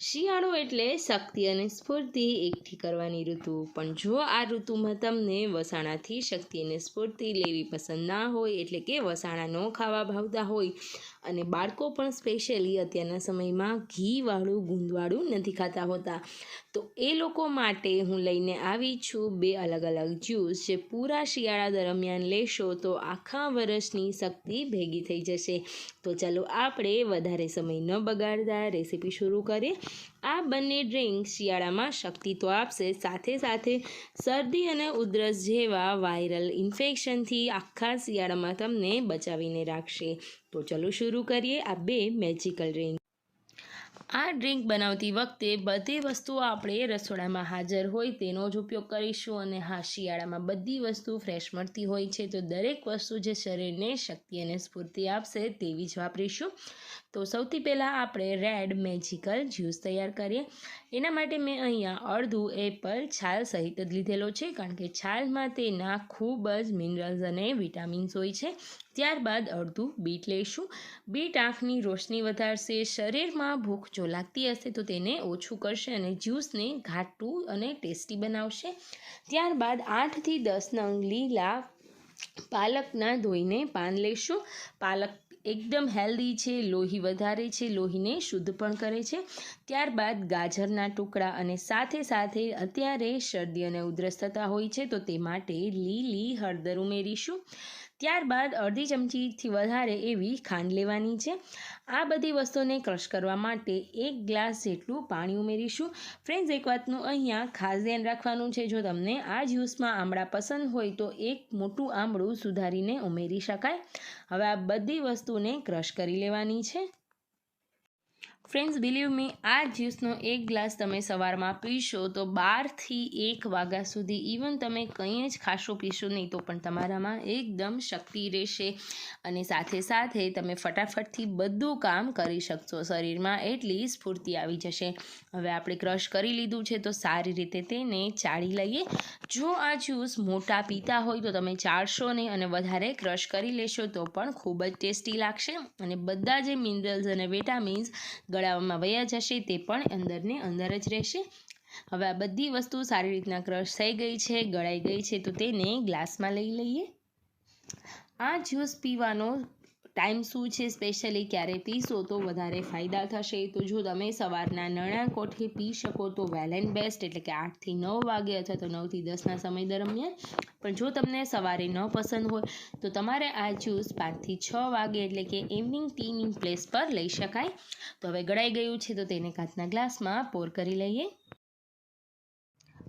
શિયાળો એટલે શક્તિ અને સ્ફૂર્તિ એકઠી કરવાની ઋતુ. પણ જો આ ઋતુમાં તમને વસાણાથી શક્તિ અને સ્ફૂર્તિ લેવી પસંદ ના હોય એટલે કે વસાણા ન ખાવા ભાવતા હોય અને બાળકો પણ સ્પેશિયલી અત્યારના સમયમાં ઘીવાળું ગુંદવાળું નથી ખાતા હોતા. તો એ લોકો માટે હું લઈને આવી છું બે અલગ અલગ જ્યુસ. જે પૂરા શિયાળા દરમિયાન લેશો તો આખા વર્ષની શક્તિ ભેગી થઈ જશે. તો ચાલો આપણે વધારે સમય ન બગાડતા રેસીપી શરૂ કરીએ. આ બંને ડ્રિંક શિયાળામાં શક્તિ તો આપશે. સાથે સાથે શરદી અને ઉધરસ જેવા વાયરલ ઇન્ફેક્શનથી આખા શિયાળામાં તમને બચાવીને રાખશે. તો ચલો શરૂ કરીએ આ બે મેજિકલ ડ્રિંક આ ડ્રિંક બનાવતી વખતે બધી વસ્તુઓ આપણે રસોડામાં હાજર હોય તેનો જ ઉપયોગ કરીશું અને હા, શિયાળામાં બધી વસ્તુ ફ્રેશ મળતી હોય છે, તો દરેક વસ્તુ જે શરીરને શક્તિ અને સ્ફૂર્તિ આપશે તેવી જ વાપરીશું. તો સૌથી પહેલાં આપણે રેડ મેજિકલ જ્યુસ તૈયાર કરીએ. એના માટે મેં અહીંયા અડધું એપલ છાલ સહિત જ લીધેલો છે, કારણ કે છાલમાં તેના ખૂબ જ મિનરલ્સ અને વિટામિન્સ હોય છે. ત્યારબાદ અડધું બીટ લઈશું. બીટ આંખની રોશની વધારશે, શરીરમાં ભૂખ જો લાગતી હશે તો તેને ઓછું કરશે અને જ્યુસને ઘાટું અને ટેસ્ટી બનાવશે. ત્યારબાદ આઠથી દસ નંગ લીલા પાલકના ધોઈને પાન લઈશું પાલક એકદમ હેલ્ધી છે, લોહી વધારે છે, લોહીને શુદ્ધ પણ કરે છે. ત્યારબાદ ગાજરના ટુકડા અને સાથે સાથે અત્યારે શરદી અને ઉધરસ થતા હોય છે તો તે માટે લીલી હળદર ઉમેરીશું. ત્યારબાદ અડધી ચમચીથી વધારે એવી ખાંડ લેવાની છે. આ બધી વસ્તુને ક્રશ કરવા માટે એક ગ્લાસ જેટલું પાણી ઉમેરીશું. ફ્રેન્ડ્સ, એક વાતનું અહીંયા ખાસ ધ્યાન રાખવાનું છે. જો તમને આ જ્યુસમાં આમળા પસંદ હોય તો એક મોટું આમળું સુધારીને ઉમેરી શકાય. હવે આ બધી વસ્તુને ક્રશ કરી લેવાની છે. ફ્રેન્ડ્સ બિલીવ મી આ જ્યુસનો એક ગ્લાસ તમે સવારમાં પીશો તો બારથી એક વાગ્યા સુધી ઇવન તમે કંઈ જ ખાશો પીશો નહીં, તો પણ તમારામાં એકદમ શક્તિ રહેશે. અને સાથે સાથે તમે ફટાફટથી બધું કામ કરી શકશો. શરીરમાં એટલી સ્ફૂર્તિ આવી જશે. હવે આપણે ક્રશ કરી લીધું છે, તો સારી રીતે તેને ચાળી લઈએ. જો આ જ્યુસ મોટા પીતા હોય તો તમે ચાળશો નહીં અને વધારે ક્રશ કરી લેશો તો પણ ખૂબ જ ટેસ્ટી લાગશે. અને બધા જે મિનરલ્સ અને વિટામિન્સ ગળામાં વયા જશે તે પણ અંદરને અંદર જ રહેશે. હવે આ બધી વસ્તુ સારી રીતના ક્રશ થઈ ગઈ છે, ગળાઈ ગઈ છે, તો તેને ગ્લાસમાં લઈ લઈએ. આ જ્યુસ પીવાનો ટાઈમ શું છે સ્પેશિયલી, ક્યારે પીશો તો વધારે ફાયદા થશે. તો જો તમે સવારના નણા કોઠે પી શકો તો વેલ એન્ડ બેસ્ટ, એટલે કે આઠથી નવ વાગે અથવા તો નવથી દસના સમય દરમિયાન. પણ જો તમને સવારે ન પસંદ હોય, તો તમારે આ જ્યુસ પાંચથી છ વાગે, એટલે કે ઇવનિંગ ટીની પ્લેસ પર લઈ શકાય. તો હવે ગળાઈ ગયું છે, તો તેને કાચના ગ્લાસમાં પોર કરી લઈએ.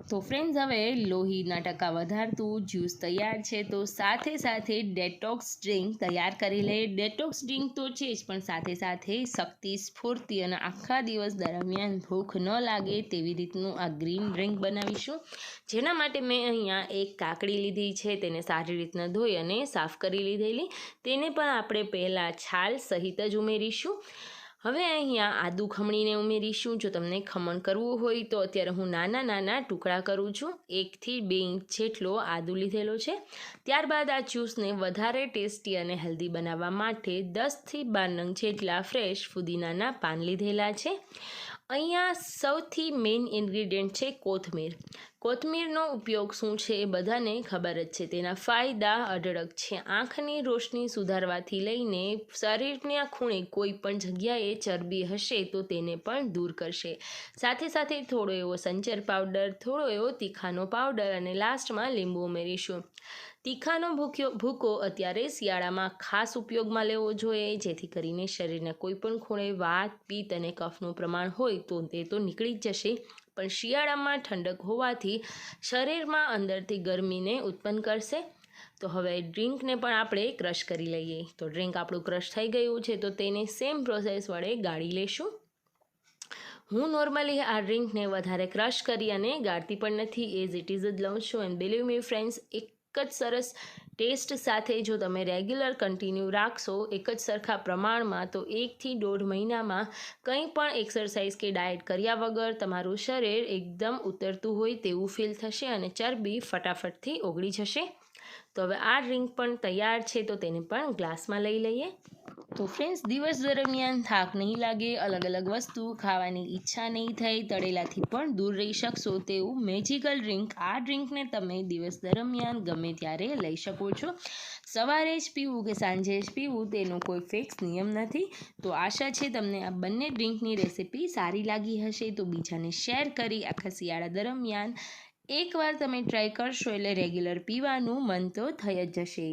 તો ફ્રેન્ડ્સ હવે લોહીના ટકા વધારતું જ્યુસ તૈયાર છે. તો સાથે સાથે ડેટોક્સ ડ્રિંક તૈયાર કરી લઈએ. ડેટોક્સ ડ્રિંક તો છે જ, પણ સાથે સાથે શક્તિ, સ્ફૂર્તિ અને આખા દિવસ દરમિયાન ભૂખ ન લાગે તેવી રીતનું આ ગ્રીન ડ્રિંક બનાવીશું. જેના માટે મેં અહીંયા એક કાકડી લીધી છે, તેને સારી રીતના ધોઈ અને સાફ કરી લીધેલી. તેને પણ આપણે પહેલાં છાલ સહિત જ ઉમેરીશું. હવે અહીંયા આદુ ખમણીને ઉમેરીશું. જો તમને ખમણ કરવું હોય તો અત્યારે હું નાના નાના ટુકડા કરું છું. એકથી બે ઇંચ જેટલો આદુ લીધેલો છે. ત્યારબાદ આ જ્યુસને વધારે ટેસ્ટી અને હેલ્ધી બનાવવા માટે દસથી બાર નંગ જેટલા ફ્રેશ ફુદીનાના પાન લીધેલા છે. અહીંયા સૌથી મેઇન ઇન્ગ્રીડિયન્ટ છે કોથમીર. કોથમીરનો ઉપયોગ શું છે એ બધાને ખબર જ છે. તેના ફાયદા અઢળક છે. આંખની રોશની સુધારવાથી લઈને શરીરના ખૂણે કોઈ પણ જગ્યાએ ચરબી હશે તો તેને પણ દૂર કરશે. સાથે સાથે થોડો એવો સંચર પાવડર, થોડો એવો તીખાનો પાવડર અને લાસ્ટમાં લીંબુ ઉમેરીશું. તીખાનો ભૂખ્યો, ભૂકો અત્યારે શિયાળામાં ખાસ ઉપયોગમાં લેવો જોઈએ, જેથી કરીને શરીરના કોઈપણ ખૂણે વાત પિત્ત અને કફનું પ્રમાણ હોય તો તે તો નીકળી જ જશે. પણ શિયાળામાં ઠંડક હોવાથી શરીરમાં અંદરથી ગરમીને ઉત્પન્ન કરશે. તો હવે ડ્રિંકને પણ આપણે ક્રશ કરી લઈએ. તો ડ્રિંક આપણું ક્રશ થઈ ગયું છે, તો તેને સેમ પ્રોસેસ વડે ગાળી લેશું. હું નોર્મલી આ ડ્રિંકને વધારે ક્રશ કરી અને ગાળતી પણ નથી એઝ ઇટ ઇઝ જ લઉં છું. એન્ડ બિલીવ મી ફ્રેન્ડ્સ એક જ સરસ ટેસ્ટ સાથે જો તમે રેગ્યુલર કન્ટિન્યુ રાખશો એક જ સરખા પ્રમાણમાં, તો એકથી દોઢ મહિનામાં કંઈ પણ એક્સરસાઇઝ કે ડાયટ કર્યા વગર તમારું શરીર એકદમ ઉતરતું હોય તેવું ફીલ થશે અને ચરબી ફટાફટથી ઓગળી જશે. તો હવે આ ડ્રિંક પણ તૈયાર છે તો તેને પણ ગ્લાસમાં લઈ લઈએ. તો ફ્રેન્ડ્સ દિવસ દરમિયાન થાક નહીં લાગે અલગ અલગ વસ્તુ ખાવાની ઈચ્છા નહીં થાય તળેલાથી પણ દૂર રહી શકશો તેવું મેજિકલ ડ્રિંક આ ડ્રિંકને તમે દિવસ દરમિયાન ગમે ત્યારે લઈ શકો છો. સવારે જ પીવું કે સાંજે જ પીવું તેનો કોઈ ફિક્સ નિયમ નથી. તો આશા છે તમને આ બંને ડ્રિંકની રેસિપી સારી લાગી હશે. તો બીજાને શેર કરી આખા શિયાળા દરમિયાન એકવાર તમે ટ્રાય કરશો એટલે રેગ્યુલર પીવાનું મન તો થઈ જ જશે.